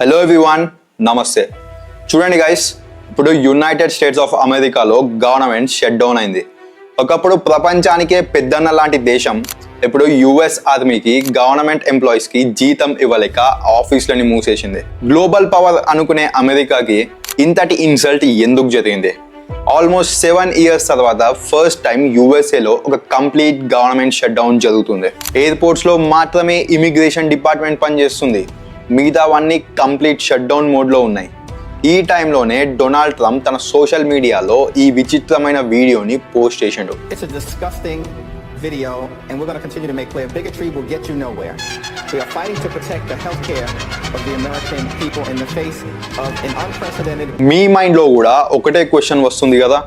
Hello everyone నమస్తే చూడండి guys ఇప్పుడు యునైటెడ్ స్టేట్స్ ఆఫ్ అమెరికాలో గవర్నమెంట్ షట్ డౌన్ అయింది. ఒకప్పుడు ప్రపంచానికే పెద్దన్న లాంటి దేశం ఇప్పుడు యుఎస్ ఆర్మీకి గవర్నమెంట్ ఎంప్లాయీస్కి జీతం ఇవ్వలేక ఆఫీసులని మూసేసింది. గ్లోబల్ పవర్ అనుకునే అమెరికాకి ఇంతటి ఇన్సల్ట్ ఎందుకు జరిగింది? ఆల్మోస్ట్ సెవెన్ ఇయర్స్ తర్వాత ఫస్ట్ టైం యూఎస్ఏలో ఒక కంప్లీట్ గవర్నమెంట్ షట్ డౌన్ జరుగుతుంది ఎయిర్పోర్ట్స్లో మాత్రమే ఇమిగ్రేషన్ డిపార్ట్మెంట్ పనిచేస్తుంది. మిగతావన్నీ కంప్లీట్ షట్డౌన్ మోడ్లో ఉన్నాయి. ఈ టైంలోనే డొనాల్డ్ ట్రంప్ తన సోషల్ మీడియాలో ఈ విచిత్రమైన వీడియోని పోస్ట్ చేసాడు. మీ మైండ్లో కూడా ఒకటే క్వశ్చన్ వస్తుంది కదా?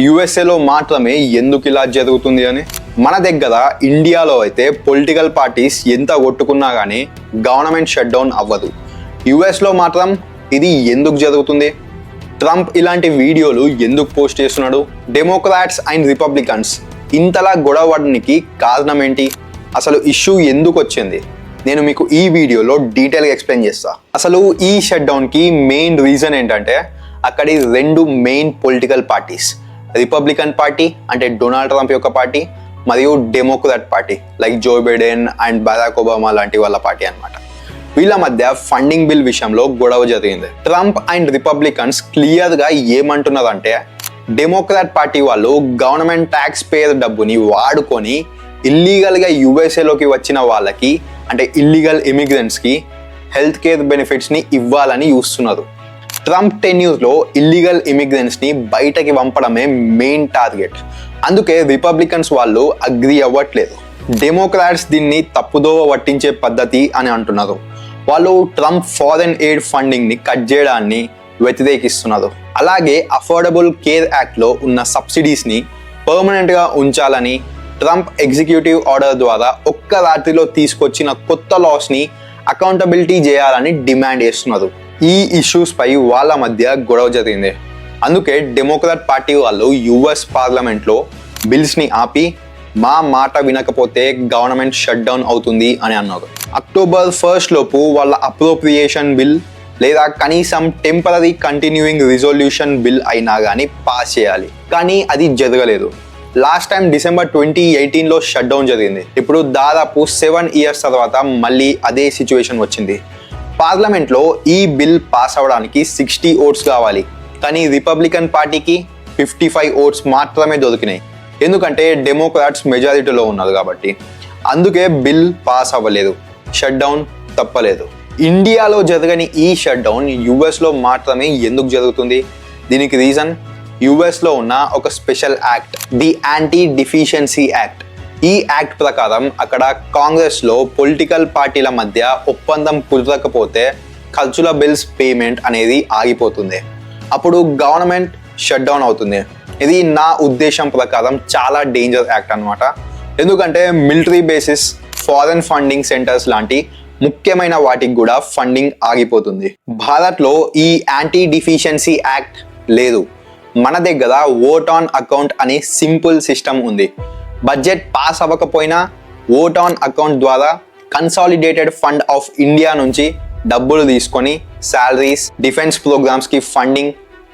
యుఎస్ఏలో మాత్రమే ఎందుకు ఇలా జరుగుతుంది అని? మన దగ్గర ఇండియాలో అయితే పొలిటికల్ పార్టీస్ ఎంత కొట్టుకున్నా కానీ గవర్నమెంట్ షట్ డౌన్ అవ్వదు. యుఎస్లో మాత్రం ఇది ఎందుకు జరుగుతుంది? ట్రంప్ ఇలాంటి వీడియోలు ఎందుకు పోస్ట్ చేస్తున్నాడు? డెమోక్రాట్స్ అండ్ రిపబ్లికన్స్ ఇంతలా గొడవడానికి కారణం ఏంటి? అసలు ఇష్యూ ఎందుకు వచ్చింది? నేను మీకు ఈ వీడియోలో డీటెయిల్గా ఎక్స్ప్లెయిన్ చేస్తా. అసలు ఈ షట్ డౌన్కి మెయిన్ రీజన్ ఏంటంటే అక్కడి రెండు main political parties Republican party అంటే డొనాల్డ్ ట్రంప్ యొక్క పార్టీ మరియు Democrat party like Joe Biden and Barack Obama లాంటి వాళ్ళ పార్టీ అనమాట వీళ్ళ మధ్య ఫండింగ్ బిల్ విషయంలో గొడవ జరిగింది. ట్రంప్ అండ్ రిపబ్లికన్స్ క్లియర్గా ఏమంటున్నారంటే డెమోక్రాట్ పార్టీ వాళ్ళు గవర్నమెంట్ ట్యాక్స్ పేర్ డబ్బుని వాడుకొని ఇల్లీగల్గా యుఎస్ఏలోకి వచ్చిన వాళ్ళకి అంటే ఇల్లీగల్ ఇమిగ్రెంట్స్కి హెల్త్ కేర్ బెనిఫిట్స్ని ఇవ్వాలని చూస్తున్నారు. ట్రంప్ టెన్యూస్లో ఇల్లీగల్ ఇమిగ్రెంట్స్ని బయటకి పంపడమే మెయిన్ టార్గెట్ అందుకే రిపబ్లికన్స్ వాళ్ళు అగ్రి అవ్వట్లేదు. డెమోక్రాట్స్ దీన్ని తప్పుదోవ పట్టించే పద్ధతి అని అంటున్నారు. వాళ్ళు ట్రంప్ ఫారెన్ ఎయిడ్ ఫండింగ్ని కట్ చేయడాన్ని వ్యతిరేకిస్తున్నారు. అలాగే అఫోర్డబుల్ కేర్ యాక్ట్లో ఉన్న సబ్సిడీస్ని పర్మనెంట్గా ఉంచాలని ట్రంప్ ఎగ్జిక్యూటివ్ ఆర్డర్ ద్వారా ఒక్క రాత్రిలో తీసుకొచ్చిన కొత్త లాస్ని అకౌంటబిలిటీ చేయాలని డిమాండ్ చేస్తున్నారు. ఈ ఇష్యూస్ పై వాళ్ళ మధ్య గొడవ జరిగింది. అందుకే డెమోక్రాట్ పార్టీ వాళ్ళు యుఎస్ పార్లమెంట్లో బిల్స్ని బిల్స్ని ఆపి మా మాట వినకపోతే గవర్నమెంట్ షట్ డౌన్ అవుతుంది అని అన్నారు. అక్టోబర్ ఫస్ట్ లోపు వాళ్ళ అప్రోప్రియేషన్ బిల్ లేదా కనీసం టెంపరీ కంటిన్యూయింగ్ రిజల్యూషన్ బిల్ అయినా కానీ పాస్ చేయాలి. కానీ అది జరగలేదు. లాస్ట్ టైం డిసెంబర్ ట్వంటీ ఎయిటీన్లో షట్ డౌన్ జరిగింది. ఇప్పుడు దాదాపు సెవెన్ ఇయర్స్ తర్వాత మళ్ళీ అదే సిచ్యువేషన్ వచ్చింది. పార్లమెంట్లో ఈ బిల్ పాస్ అవ్వడానికి సిక్స్టీ ఓట్స్ కావాలి. కానీ రిపబ్లికన్ పార్టీకి ఫిఫ్టీ ఫైవ్ ఓట్స్ మాత్రమే దొరికినాయి. ఎందుకంటే డెమోక్రాట్స్ మెజారిటీలో ఉన్నారు కాబట్టి. అందుకే బిల్ పాస్ అవ్వలేదు. షట్ డౌన్ తప్పలేదు. ఇండియాలో జరగని ఈ షట్ డౌన్ యుఎస్లో మాత్రమే ఎందుకు జరుగుతుంది? దీనికి రీజన్ యుఎస్లో ఉన్న ఒక special act the anti deficiency act ఈ యాక్ట్ ప్రకారం అక్కడ కాంగ్రెస్లో పొలిటికల్ పార్టీల మధ్య ఒప్పందం కుదరకపోతే ఖర్చుల బిల్స్ పేమెంట్ అనేది ఆగిపోతుంది. అప్పుడు గవర్నమెంట్ షట్ డౌన్ అవుతుంది. ఇది నా ఉద్దేశం ప్రకారం చాలా డేంజర్ యాక్ట్ అన్నమాట. ఎందుకంటే military bases foreign funding centres లాంటి ముఖ్యమైన వాటికి కూడా ఫండింగ్ ఆగిపోతుంది. భారత్లో ఈ యాంటీ డిఫిషియన్సీ యాక్ట్ లేదు. మన దగ్గర ఓట్ ఆన్ అకౌంట్ అనే సింపుల్ సిస్టమ్ ఉంది. బడ్జెట్ పాస్ అవ్వకపోయినా ఓట్ ఆన్ అకౌంట్ ద్వారా కన్సాలిడేటెడ్ ఫండ్ ఆఫ్ ఇండియా నుంచి డబ్బులు తీసుకొని శాలరీస్ డిఫెన్స్ ప్రోగ్రామ్స్కి ఫండింగ్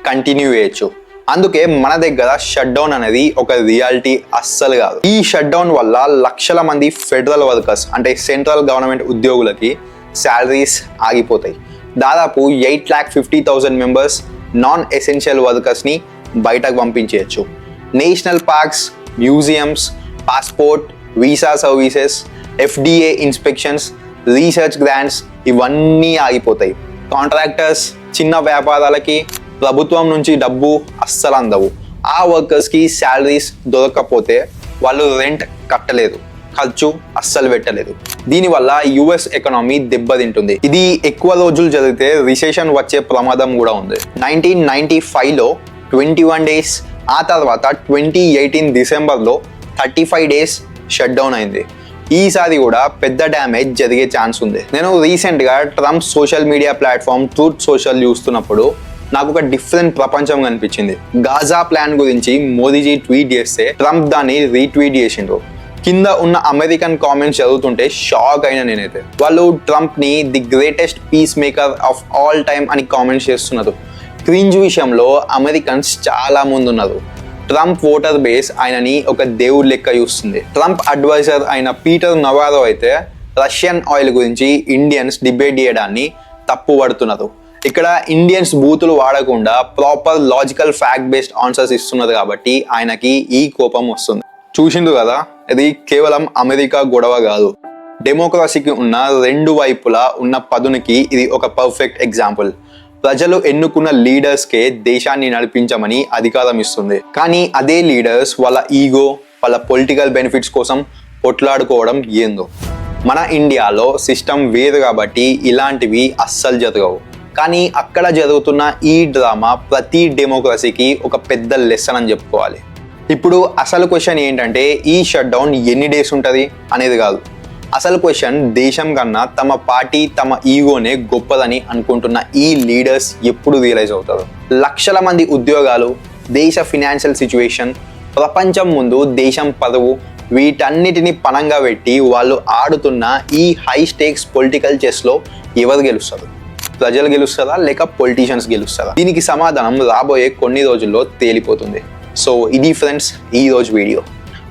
కంటిన్యూ చేయొచ్చు. అందుకే మన దగ్గర షట్ డౌన్ అనేది ఒక రియాలిటీ అస్సలు కాదు. ఈ షట్ డౌన్ వల్ల లక్షల మంది ఫెడరల్ వర్కర్స్ అంటే సెంట్రల్ గవర్నమెంట్ ఉద్యోగులకి శాలరీస్ ఆగిపోతాయి. దాదాపు eight lakh fifty thousand members non essential వర్కర్స్ని బయటకు పంపించేయచ్చు. National parks museums passport visa services FDA inspections research grants ఇవన్నీ ఆగిపోతాయి. కాంట్రాక్టర్స్ చిన్న వ్యాపారాలకి ప్రభుత్వం నుంచి డబ్బు అస్సలు అందవు. ఆ వర్కర్స్కి శాలరీస్ దొరకకపోతే వాళ్ళు రెంట్ కట్టలేదు. ఖర్చు అస్సలు పెట్టలేదు. దీనివల్ల యుఎస్ ఎకనామీ దెబ్బతింటుంది. ఇది ఎక్కువ రోజులు జరిగితే రిసెషన్ వచ్చే ప్రమాదం కూడా ఉంది. నైన్టీన్ నైన్టీ ఫైవ్లో ట్వంటీ వన్ డేస్ ఆ తర్వాత ట్వంటీ ఎయిటీన్ డిసెంబర్లో thirty five days shut down అయింది. ఈసారి కూడా పెద్ద డ్యామేజ్ జరిగే ఛాన్స్ ఉంది. నేను రీసెంట్గా Trump social media platform truth social చూస్తున్నప్పుడు నాకు ఒక డిఫరెంట్ ప్రపంచం కనిపించింది. గాజా ప్లాన్ గురించి మోదీజీ ట్వీట్ చేస్తే ట్రంప్ దాన్ని రీట్వీట్ చేసిండ్రు. కింద ఉన్న అమెరికన్ కామెంట్స్ చదువుతుంటే షాక్ అయిన నేనైతే. వాళ్ళు ట్రంప్ని the greatest peace maker of all time అని కామెంట్స్ చేస్తున్నారు. క్రింజ్ విషయంలో అమెరికన్స్ చాలా ముందు ఉన్నారు ట్రంప్ ఓటర్ బేస్ ఆయనని ఒక దేవుడి లెక్క చూస్తుంది. ట్రంప్ అడ్వైజర్ అయిన పీటర్ నవారో అయితే రష్యన్ ఆయిల్ గురించి ఇండియన్స్ డిబేట్ చేయడాన్ని తప్పు పడుతున్నారు ఇక్కడ ఇండియన్స్ బూతులు వాడకుండా proper logical fact based answers ఇస్తున్నారు కాబట్టి ఆయనకి ఈ కోపం వస్తుంది. చూసిండు కదా ఇది కేవలం అమెరికా గొడవ కాదు. డెమోక్రసీకి ఉన్న రెండు వైపులా ఉన్న పదునికి ఇది ఒక పర్ఫెక్ట్ ఎగ్జాంపుల్. ప్రజలు ఎన్నుకున్న లీడర్స్కే దేశాన్ని నడిపించమని అధికారం ఇస్తుంది. కానీ అదే లీడర్స్ వాళ్ళ ఈగో వాళ్ళ పొలిటికల్ బెనిఫిట్స్ కోసం కొట్లాడుకోవడం ఏందో? మన ఇండియాలో సిస్టమ్ వేరు కాబట్టి ఇలాంటివి అస్సలు జరగవు. కానీ అక్కడ జరుగుతున్న ఈ డ్రామా ప్రతి డెమోక్రసీకి ఒక పెద్ద లెసన్ అని చెప్పుకోవాలి. ఇప్పుడు అసలు క్వశ్చన్ ఏంటంటే ఈ షట్ డౌన్ ఎన్ని డేస్ ఉంటుంది? అనేది కాదు. అసలు క్వశ్చన్ దేశం కన్నా తమ పార్టీ తమ ఈగోనే గొప్పదని అనుకుంటున్న ఈ లీడర్స్ ఎప్పుడు రియలైజ్ అవుతారు? లక్షల మంది ఉద్యోగాలు దేశ ఫినాన్షియల్ సిచ్యువేషన్ ప్రపంచం ముందు దేశం పదవు వీటన్నిటిని పణంగా పెట్టి వాళ్ళు ఆడుతున్న ఈ హై స్టేక్స్ పొలిటికల్ చెస్లో ఎవరు గెలుస్తారు? ప్రజలు గెలుస్తారా లేక పొలిటీషియన్స్ గెలుస్తారా? దీనికి సమాధానం రాబోయే కొన్ని రోజుల్లో తేలిపోతుంది. సో ఇది ఫ్రెండ్స్ ఈ రోజు వీడియో.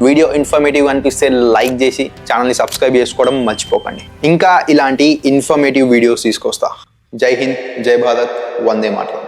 వీడియో ఇన్ఫర్మేటివ్ అనిపిస్తే లైక్ చేసి ఛానల్ని సబ్స్క్రైబ్ చేసుకోవడం మర్చిపోకండి. ఇంకా ఇలాంటి ఇన్ఫర్మేటివ్ వీడియోస్ తీసుకొస్తా. జై హింద్ జై భారత్ వందే మాటలు